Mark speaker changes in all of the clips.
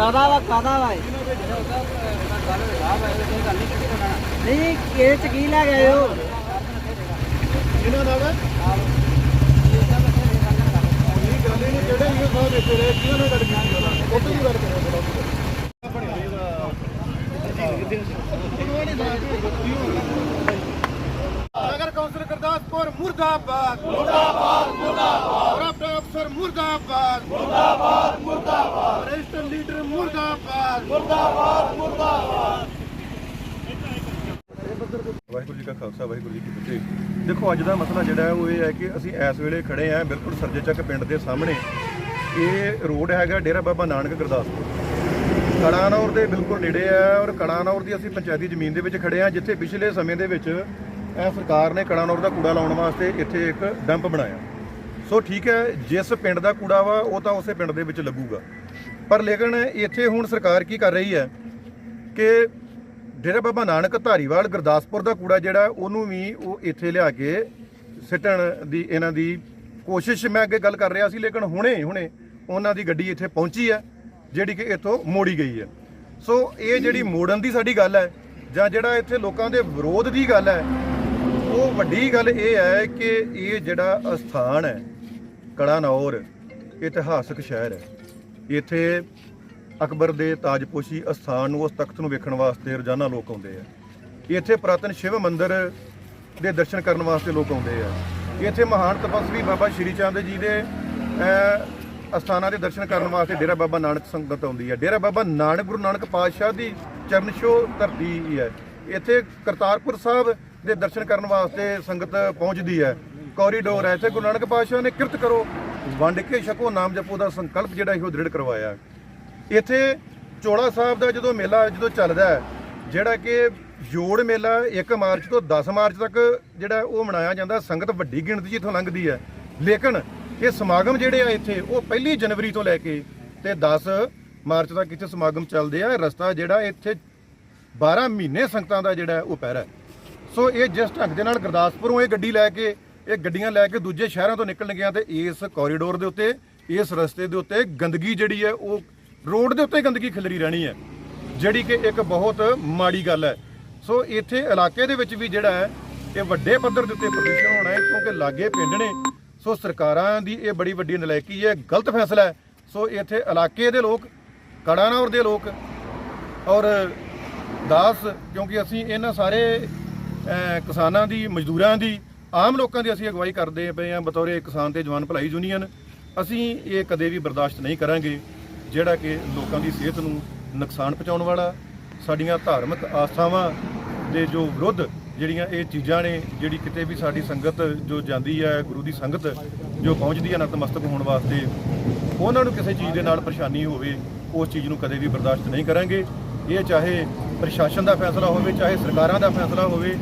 Speaker 1: ਕਾਦਾ ਵਾ ਕਾਦਾ ਵਾ ਇਹ? ਨਹੀਂ ਇਹ ਚ ਕੀ ਲੈ ਗਏ ਹੋ?
Speaker 2: ਇਹਨਾਂ ਨਾਲ ਇਹ ਗੱਲ ਨਹੀਂ, ਜਿਹੜੇ ਇਹ ਸਾਹਿਬ ਇੱਥੇ ਰਹੇ ਕਿਹਨਾਂ ਨਾਲ ਗੱਲ ਕੀਤੀ ਉਹਨਾਂ ਉੱਥੇ ਵੀ ਗੱਲ ਕਰਿਆ ਥੋੜਾ ਨਗਰ ਕੌਂਸਲ ਗੁਰਦਾਸਪੁਰ ਮੁਰਦਾਬਾਦ। ਮੁਰਦਾਬਾਦ ਮੁਰਦਾਬਾਦ। ਅਫਸਰ ਮੁਰਦਾਬਾਦ। ਮੁਰਦਾਬਾਦ ਮੁਰਦਾਬਾਦ। ਰਜਿਸਟਰ ਲੀਡਰ ਮੁਰਦਾਬਾਦ।
Speaker 3: ਵਾਹਿਗੁਰੂ ਜੀ ਕਾ ਖਾਲਸਾ ਵਾਹਿਗੁਰੂ ਜੀ ਕੀ ਫਤਿਹ। ਦੇਖੋ ਅੱਜ ਦਾ ਮਸਲਾ ਜਿਹੜਾ ਹੈ ਉਹ ਇਹ ਹੈ ਕਿ ਅਸੀਂ ਇਸ ਵੇਲੇ ਖੜੇ ਆਂ ਬਿਲਕੁਲ ਸਰਜੇ ਚੱਕ ਪਿੰਡ ਦੇ ਸਾਹਮਣੇ। ਇਹ ਰੋਡ ਹੈਗਾ ਡੇਰਾ ਬਾਬਾ ਨਾਨਕ ਗੁਰਦਾਸਪੁਰ। ਕੜਾਨੌਰ ਦੇ ਬਿਲਕੁਲ ਨੇੜੇ ਆ ਔਰ ਕੜਾਨੌਰ ਦੀ ਅਸੀਂ ਪੰਚਾਇਤੀ ਜ਼ਮੀਨ ਦੇ ਵਿੱਚ ਖੜੇ ਆਂ ਜਿੱਥੇ ਪਿਛਲੇ ਸਮੇਂ ਦੇ ਵਿੱਚ ਇਹ ਸਰਕਾਰ ਨੇ ਕੜਾਨੌਰ ਦਾ ਕੂੜਾ ਲਾਉਣ ਵਾਸਤੇ ਇੱਥੇ ਇੱਕ ਡੰਪ ਬਣਾਇਆ। ਸੋ ਠੀਕ ਹੈ, ਜਿਸ ਪਿੰਡ ਦਾ ਕੂੜਾ ਵਾ, ਉਹ ਤਾਂ ਉਸੇ ਪਿੰਡ ਦੇ ਵਿੱਚ ਲੱਗੂਗਾ। ਪਰ ਲੇਕਿਨ ਇੱਥੇ ਹੁਣ ਸਰਕਾਰ ਕੀ ਕਰ ਰਹੀ ਹੈ ਕਿ ਡੇਰਾ ਬਾਬਾ ਨਾਨਕ ਧਾਰੀਵਾਲ ਗੁਰਦਾਸਪੁਰ ਦਾ ਕੂੜਾ ਜਿਹੜਾ, ਉਹਨੂੰ ਵੀ ਉਹ ਇੱਥੇ ਲਿਆ ਕੇ ਸਿੱਟਣ ਦੀ, ਇਹਨਾਂ ਦੀ ਕੋਸ਼ਿਸ਼ ਮੈਂ ਅੱਗੇ ਗੱਲ ਕਰ ਰਿਹਾ ਸੀ, ਲੇਕਿਨ ਹੁਣੇ ਹੁਣੇ ਉਹਨਾਂ ਦੀ ਗੱਡੀ ਇੱਥੇ ਪਹੁੰਚੀ ਹੈ, ਜਿਹੜੀ ਕਿ ਇੱਥੋਂ ਮੋੜੀ ਗਈ ਹੈ। ਸੋ ਇਹ ਜਿਹੜੀ ਮੋੜਨ ਦੀ ਸਾਡੀ ਗੱਲ ਹੈ, ਜਾਂ ਜਿਹੜਾ ਇੱਥੇ ਲੋਕਾਂ ਦੇ ਵਿਰੋਧ ਦੀ ਗੱਲ ਹੈ, ਉਹ ਵੱਡੀ ਗੱਲ ਇਹ ਹੈ ਕਿ ਇਹ ਜਿਹੜਾ ਅਸਥਾਨ ਹੈ ਕੜਾਨੌਰ ਇਤਿਹਾਸਕ ਸ਼ਹਿਰ ਹੈ। ਇੱਥੇ ਅਕਬਰ ਦੇ ਤਾਜਪੋਸ਼ੀ ਅਸਥਾਨ ਨੂੰ ਉਸ ਤਖਤ ਨੂੰ ਵੇਖਣ ਵਾਸਤੇ ਰੋਜ਼ਾਨਾ ਲੋਕ ਆਉਂਦੇ ਆ। ਇੱਥੇ ਪ੍ਰਾਤਨ ਸ਼ਿਵ ਮੰਦਿਰ ਦੇ ਦਰਸ਼ਨ ਕਰਨ ਵਾਸਤੇ ਲੋਕ ਆਉਂਦੇ ਆ। ਇੱਥੇ ਮਹਾਨ ਤਪਸਵੀ ਬਾਬਾ ਸ਼੍ਰੀ ਚੰਦ ਜੀ ਦੇ ਅਸਥਾਨਾਂ ਦੇ ਦਰਸ਼ਨ ਕਰਨ ਵਾਸਤੇ ਡੇਰਾ ਬਾਬਾ ਨਾਨਕ ਸੰਗਤ ਆਉਂਦੀ ਹੈ ਡੇਰਾ ਬਾਬਾ ਨਾਨਕ, ਗੁਰੂ ਨਾਨਕ ਪਾਤਸ਼ਾਹ ਦੀ ਚਰਨ ਧਰਤੀ ਹੈ। ਇੱਥੇ ਕਰਤਾਰਪੁਰ ਸਾਹਿਬ ਦੇ ਦਰਸ਼ਨ ਕਰਨ ਵਾਸਤੇ ਸੰਗਤ ਪਹੁੰਚਦੀ ਹੈ। ਕੋਰੀਡੋਰ ਹੈ, ਇੱਥੇ ਗੁਰੂ ਨਾਨਕ ਪਾਤਸ਼ਾਹ ਨੇ ਕਿਰਤ ਕਰੋ। ਵੰਡ ਕੇ ਛਕੋ, ਨਾਮ ਜਪੋ ਦਾ ਸੰਕਲਪ ਜਿਹੜਾ ਇਹੋ ਦ੍ਰਿੜ ਕਰਵਾਇਆ। ਇੱਥੇ ਚੋਲਾ ਸਾਹਿਬ ਦਾ ਜਦੋਂ ਮੇਲਾ ਜਦੋਂ ਚੱਲਦਾ ਜਿਹੜਾ ਕਿ ਜੋੜ ਮੇਲਾ 1 ਮਾਰਚ ਤੋਂ 10 ਮਾਰਚ ਤੱਕ ਜਿਹੜਾ ਉਹ ਮਨਾਇਆ ਜਾਂਦਾ, ਸੰਗਤ ਵੱਡੀ ਗਿਣਤੀ 'ਚ ਇੱਥੋਂ ਲੰਘਦੀ ਹੈ। ਲੇਕਿਨ ਇਹ ਸਮਾਗਮ ਜਿਹੜੇ ਆ ਇੱਥੇ, ਉਹ ਪਹਿਲੀ ਜਨਵਰੀ ਤੋਂ ਲੈ ਕੇ ਤੇ 10 ਮਾਰਚ ਤੱਕ ਇੱਥੇ ਸਮਾਗਮ ਚੱਲਦੇ ਆ। ਰਸਤਾ ਜਿਹੜਾ ਇੱਥੇ 12 ਮਹੀਨੇ ਸੰਗਤਾਂ ਦਾ ਜਿਹੜਾ ਉਹ ਪਹਿਰਾ ਹੈ। ਸੋ ਇਹ ਜਿਸ ਢੰਗ ਦੇ ਨਾਲ ਗੁਰਦਾਸਪੁਰੋਂ ਇਹ ਗੱਡੀ ਲੈ ਕੇ ਇਹ ਗੱਡੀਆਂ ਲੈ ਕੇ ਦੂਜੇ ਸ਼ਹਿਰਾਂ ਤੋਂ ਨਿਕਲਣਗੀਆਂ ਤੇ ਇਸ ਕੋਰੀਡੋਰ ਦੇ ਉੱਤੇ, ਇਸ ਰਸਤੇ ਦੇ ਉੱਤੇ ਗੰਦਗੀ ਜਿਹੜੀ ਹੈ, ਉਹ ਰੋਡ ਦੇ ਉੱਤੇ ਗੰਦਗੀ ਖਿਲਰੀ ਰਹਿਣੀ ਹੈ, ਜਿਹੜੀ ਕਿ ਇੱਕ ਬਹੁਤ ਮਾੜੀ ਗੱਲ ਹੈ। ਸੋ ਇੱਥੇ ਇਲਾਕੇ ਦੇ ਵਿੱਚ ਵੀ ਜਿਹੜਾ ਹੈ, ਇਹ ਵੱਡੇ ਪੱਧਰ ਦੇ ਉੱਤੇ ਪ੍ਰਦੂਸ਼ਣ ਹੋਣਾ ਹੈ, ਕਿਉਂਕਿ ਲਾਗੇ ਪਿੰਡ ਨੇ। ਸੋ ਸਰਕਾਰਾਂ ਦੀ ਇਹ ਬੜੀ ਵੱਡੀ ਨਲਾਇਕੀ ਹੈ, ਗਲਤ ਫੈਸਲਾ ਹੈ। ਸੋ ਇੱਥੇ ਇਲਾਕੇ ਦੇ ਲੋਕ ਕੜਾਨੌਰ ਦੇ ਲੋਕ ਔਰ ਦਾਸ, ਕਿਉਂਕਿ ਅਸੀਂ ਇਹਨਾਂ ਸਾਰੇ ਕਿਸਾਨਾਂ ਦੀ, ਮਜ਼ਦੂਰਾਂ ਦੀ ਆਮ ਲੋਕਾਂ ਦੀ ਅਸੀਂ ਅਗਵਾਈ ਕਰਦੇ ਪਏ ਹਾਂ, ਬਤੌਰੇ ਕਿਸਾਨ ਤੇ ਜਵਾਨ ਭਲਾਈ ਯੂਨੀਅਨ। ਅਸੀਂ ਇਹ ਕਦੇ ਵੀ ਬਰਦਾਸ਼ਤ ਨਹੀਂ ਕਰਾਂਗੇ, ਜਿਹੜਾ ਕਿ ਲੋਕਾਂ ਦੀ ਸਿਹਤ ਨੂੰ ਨੁਕਸਾਨ ਪਹੁੰਚਾਉਣ ਵਾਲਾ, ਸਾਡੀਆਂ ਧਾਰਮਿਕ ਆਸਥਾਵਾਂ ਦੇ ਜੋ ਵਿਰੁੱਧ ਜਿਹੜੀਆਂ ਇਹ ਚੀਜ਼ਾਂ ਨੇ, ਜਿਹੜੀ ਕਿਤੇ ਵੀ ਸਾਡੀ ਸੰਗਤ ਜੋ ਜਾਂਦੀ ਹੈ, ਗੁਰੂ ਦੀ ਸੰਗਤ ਜੋ ਪਹੁੰਚਦੀ ਹੈ ਨਤਮਸਤਕ ਹੋਣ ਵਾਸਤੇ, ਉਹਨਾਂ ਨੂੰ ਕਿਸੇ ਚੀਜ਼ ਦੇ ਨਾਲ ਪਰੇਸ਼ਾਨੀ ਹੋਵੇ, ਉਸ ਚੀਜ਼ ਨੂੰ ਕਦੇ ਵੀ ਬਰਦਾਸ਼ਤ ਨਹੀਂ ਕਰਾਂਗੇ। ਇਹ ਚਾਹੇ ਪ੍ਰਸ਼ਾਸਨ ਦਾ ਫੈਸਲਾ ਹੋਵੇ, ਚਾਹੇ ਸਰਕਾਰਾਂ ਦਾ ਫੈਸਲਾ ਹੋਵੇ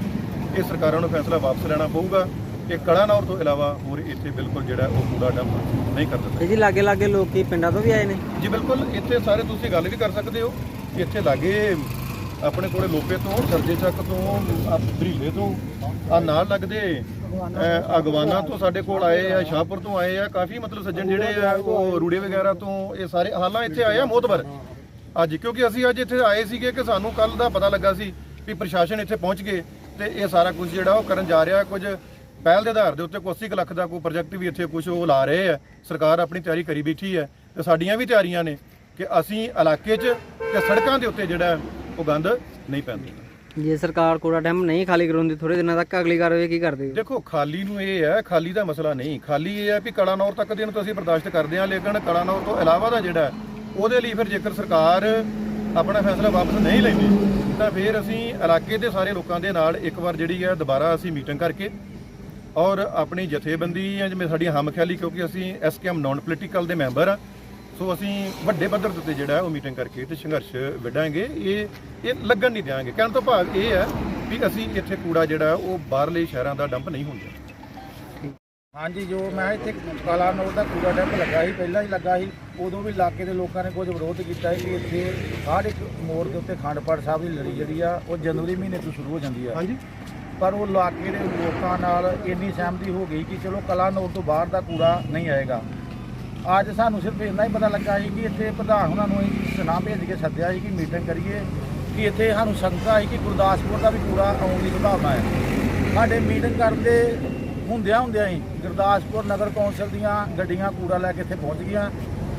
Speaker 3: ਇਹ ਸਰਕਾਰਾਂ ਨੂੰ ਫੈਸਲਾ ਵਾਪਸ ਲੈਣਾ ਪਊਗਾ ਇਹ ਕੜਾਨੌਰ ਤੋਂ ਇਲਾਵਾ ਹੋਰ ਇੱਥੇ ਬਿਲਕੁਲ ਜਿਹੜਾ ਉਹ ਕੂੜਾ ਡੰਪ ਨਹੀਂ ਕਰ ਦਿੱਤਾ।
Speaker 1: ਜੀ ਲਾਗੇ ਲਾਗੇ ਲੋਕੀ ਪਿੰਡਾਂ ਤੋਂ ਵੀ ਆਏ ਨੇ?
Speaker 3: ਜੀ ਬਿਲਕੁਲ ਇੱਥੇ ਸਾਰੇ ਤੁਸੀਂ ਗੱਲ ਵੀ ਕਰ ਸਕਦੇ ਹੋ ਇੱਥੇ ਲਾਗੇ ਆਪਣੇ ਕੋਲੇ ਲੋਪੇ ਤੋਂ ਸਰਜੇ ਚੱਕ ਤੋਂ ਆ ਬਰੀਲੇ ਤੋਂ ਆ ਨਾਲ ਲੱਗਦੇ ਅਗਵਾਨਾ ਤੋਂ ਸਾਡੇ ਕੋਲ ਆਏ ਆ ਸ਼ਾਹਪੁਰ ਤੋਂ ਆਏ ਆ ਕਾਫੀ ਮਤਲਬ ਸੱਜਣ ਜਿਹੜੇ ਆ ਉਹ ਰੂੜੇ ਵਗੈਰਾ ਤੋਂ ਇਹ ਸਾਰੇ ਹਾਲਾਂ ਇੱਥੇ ਆਏ ਆ ਮੋਤਬਰ। ਅੱਜ ਕਿਉਂਕਿ ਅਸੀਂ ਅੱਜ ਇੱਥੇ ਆਏ ਸੀਗੇ ਕਿ ਸਾਨੂੰ ਕੱਲ ਦਾ ਪਤਾ ਲੱਗਾ ਸੀ ਵੀ ਪ੍ਰਸ਼ਾਸਨ ਇੱਥੇ ਪਹੁੰਚ ਗਏ। ਤੇ ਇਹ ਸਾਰਾ ਕੁਝ ਜਿਹੜਾ ਉਹ ਕਰਨ ਜਾ ਰਿਹਾ ਕੁਝ ਪਹਿਲ ਦੇ ਆਧਾਰ ਦੇ ਉੱਤੇ ਕੋਈ 80 ਕੁ ਲੱਖ ਦਾ ਕੋਈ ਪ੍ਰੋਜੈਕਟ ਵੀ ਇੱਥੇ ਕੁਝ ਉਹ ਲਾ ਰਹੇ ਆ। ਸਰਕਾਰ ਆਪਣੀ ਤਿਆਰੀ ਕਰੀ ਬੈਠੀ ਹੈ ਤੇ ਸਾਡੀਆਂ ਵੀ ਤਿਆਰੀਆਂ ਨੇ ਕਿ ਅਸੀਂ ਇਲਾਕੇ 'ਚ ਤੇ ਸੜਕਾਂ ਦੇ ਉੱਤੇ ਜਿਹੜਾ ਉਹ ਗੰਦ ਨਹੀਂ ਪੈਂਦਾ।
Speaker 1: ਜੇ ਸਰਕਾਰ ਕੂੜਾ ਡੈਮ ਨਹੀਂ ਖਾਲੀ ਕਰਾਉਂਦੀ ਥੋੜੇ ਦਿਨਾਂ ਤੱਕ ਅਗਲੀ ਕਾਰਵਾਈ ਕੀ ਕਰਦੇ ਹੋ?
Speaker 3: ਦੇਖੋ ਖਾਲੀ ਨੂੰ ਇਹ ਹੈ ਖਾਲੀ ਦਾ ਮਸਲਾ ਨਹੀਂ। ਖਾਲੀ ਇਹ ਹੈ ਵੀ ਕਲਾਨੌਰ ਤੱਕ ਦੇ ਨੂੰ ਤਾਂ ਅਸੀਂ ਬਰਦਾਸ਼ਤ ਕਰਦੇ ਹਾਂ ਲੇਕਿਨ ਕਲਾਨੌਰ ਤੋਂ ਇਲਾਵਾ ਦਾ ਜਿਹੜਾ ਉਹਦੇ ਲਈ ਫਿਰ ਜੇਕਰ ਸਰਕਾਰ ਆਪਣਾ ਫੈਸਲਾ ਵਾਪਸ ਨਹੀਂ ਲੈਂਦੇ, ਤਾਂ ਫਿਰ ਅਸੀਂ ਇਲਾਕੇ ਦੇ ਸਾਰੇ ਲੋਕਾਂ ਦੇ ਨਾਲ ਇੱਕ ਵਾਰ ਜਿਹੜੀ ਹੈ ਦੁਬਾਰਾ ਅਸੀਂ ਮੀਟਿੰਗ ਕਰਕੇ ਔਰ ਆਪਣੀ ਜਥੇਬੰਦੀ ਜਾਂ ਜਿਵੇਂ ਸਾਡੀ ਹਮਖਿਆਲੀ ਕਿਉਂਕਿ ਅਸੀਂ ਐਸਕੇਐਮ ਨਾਨ ਪੋਲੀਟੀਕਲ ਦੇ ਮੈਂਬਰ ਆ ਸੋ ਅਸੀਂ ਵੱਡੇ ਪੱਧਰ ਦੇ ਉੱਤੇ ਜਿਹੜਾ ਉਹ ਮੀਟਿੰਗ ਕਰਕੇ ਤੇ ਸੰਘਰਸ਼ ਵਿੱਢਾਂਗੇ। ਇਹ ਇਹ ਲੱਗਣ ਨਹੀਂ ਦਿਆਂਗੇ। ਕਹਿਣ ਤੋਂ ਭਾਵ ਇਹ ਹੈ ਵੀ ਅਸੀਂ ਇੱਥੇ ਕੂੜਾ ਜਿਹੜਾ ਉਹ ਬਾਹਰਲੇ ਸ਼ਹਿਰਾਂ ਦਾ ਡੰਪ ਨਹੀਂ ਹੁੰਦਾ
Speaker 2: ਹਾਂਜੀ ਜੋ ਮੈਂ ਇੱਥੇ ਕਾਲਾ ਨੋਟ ਦਾ ਕੂੜਾ ਡੈਮ ਲੱਗਾ ਸੀ ਪਹਿਲਾਂ ਹੀ ਲੱਗਾ ਸੀ ਉਦੋਂ ਵੀ ਇਲਾਕੇ ਦੇ ਲੋਕਾਂ ਨੇ ਕੁਝ ਵਿਰੋਧ ਕੀਤਾ ਸੀ ਕਿ ਇੱਥੇ ਹਰ ਇੱਕ ਮੋੜ ਦੇ ਉੱਤੇ ਖੰਡ ਪਾਠ ਸਾਹਿਬ ਦੀ ਲੜੀ ਜਿਹੜੀ ਆ ਉਹ ਜਨਵਰੀ ਮਹੀਨੇ ਤੋਂ ਸ਼ੁਰੂ ਹੋ ਜਾਂਦੀ ਆ।
Speaker 3: ਹਾਂਜੀ।
Speaker 2: ਪਰ ਉਹ ਇਲਾਕੇ ਦੇ ਲੋਕਾਂ ਨਾਲ ਇੰਨੀ ਸਹਿਮਤੀ ਹੋ ਗਈ ਕਿ ਚਲੋ ਕਲਾ ਨੋਟ ਤੋਂ ਬਾਹਰ ਦਾ ਕੂੜਾ ਨਹੀਂ ਆਏਗਾ। ਅੱਜ ਸਾਨੂੰ ਸਿਰਫ ਇੰਨਾ ਹੀ ਪਤਾ ਲੱਗਾ ਸੀ ਕਿ ਇੱਥੇ ਪ੍ਰਧਾਨ ਉਹਨਾਂ ਨੂੰ ਅਸੀਂ ਸੁਨਾ ਭੇਜ ਕੇ ਸੱਦਿਆ ਸੀ ਕਿ ਮੀਟਿੰਗ ਕਰੀਏ ਕਿ ਇੱਥੇ ਸਾਨੂੰ ਸੰਕਾ ਸੀ ਕਿ ਗੁਰਦਾਸਪੁਰ ਦਾ ਵੀ ਕੂੜਾ ਆਉਣ ਦੀ ਸੰਭਾਵਨਾ ਹੈ। ਸਾਡੇ ਮੀਟਿੰਗ ਕਰਨ ਦੇ ਹੁੰਦਿਆਂ ਹੁੰਦਿਆਂ ਹੀ ਗੁਰਦਾਸਪੁਰ ਨਗਰ ਕੌਂਸਲ ਦੀਆਂ ਗੱਡੀਆਂ ਕੂੜਾ ਲੈ ਕੇ ਇੱਥੇ ਪਹੁੰਚ ਗਈਆਂ।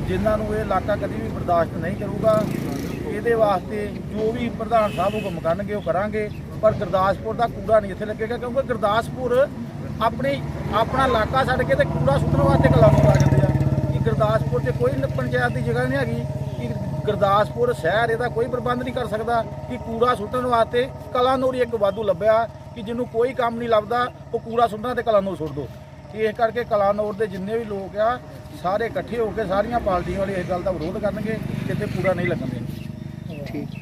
Speaker 2: ਜਿਨ੍ਹਾਂ ਨੂੰ ਇਹ ਇਲਾਕਾ ਕਦੀ ਵੀ ਬਰਦਾਸ਼ਤ ਨਹੀਂ ਕਰੂਗਾ। ਇਹਦੇ ਵਾਸਤੇ ਜੋ ਵੀ ਪ੍ਰਧਾਨ ਸਾਹਿਬ ਹੁਕਮ ਕਰਨਗੇ ਉਹ ਕਰਾਂਗੇ। ਪਰ ਗੁਰਦਾਸਪੁਰ ਦਾ ਕੂੜਾ ਨਹੀਂ ਇੱਥੇ ਲੱਗੇਗਾ ਕਿਉਂਕਿ ਗੁਰਦਾਸਪੁਰ ਆਪਣੀ, ਆਪਣਾ ਇਲਾਕਾ ਛੱਡ ਕੇ ਤੇ ਕੂੜਾ ਸੁੱਟਣ ਵਾਸਤੇ ਕਲਾਮੋਂ ਆ ਜਾਂਦੇ ਆ। ਕਿ ਗੁਰਦਾਸਪੁਰ 'ਚ ਕੋਈ ਪੰਚਾਇਤ ਦੀ ਜਗ੍ਹਾ ਨਹੀਂ ਹੈਗੀ। ਕਿ ਗੁਰਦਾਸਪੁਰ ਸ਼ਹਿਰ ਇਹਦਾ ਕੋਈ ਪ੍ਰਬੰਧ ਨਹੀਂ ਕਰ ਸਕਦਾ ਕਿ ਕੂੜਾ ਸੁੱਟਣ ਵਾਸਤੇ ਕਲਾਨੌਰੀ ਇੱਕ ਵਾਧੂ ਲੱਭਿਆ। ਕਿ ਜਿਹਨੂੰ ਕੋਈ ਕੰਮ ਨਹੀਂ ਲੱਭਦਾ, ਉਹ ਕੂੜਾ ਸੁੱਟਣਾ ਤੇ ਕਲਾਨੌਰ ਸੁੱਟ ਦੋ। ਇਸ ਕਰਕੇ ਕਲਾਨੌਰ ਦੇ ਜਿੰਨੇ ਵੀ ਲੋਕ ਆ, ਸਾਰੇ ਇਕੱਠੇ ਹੋ ਕੇ ਸਾਰੀਆਂ ਪਾਰਟੀਆਂ ਵਾਲੇ ਇਸ ਗੱਲ ਦਾ ਵਿਰੋਧ ਕਰਨਗੇ ਕਿ ਇੱਥੇ ਕੂੜਾ ਨਹੀਂ ਲੱਗਣਗੇ
Speaker 1: ਠੀਕ।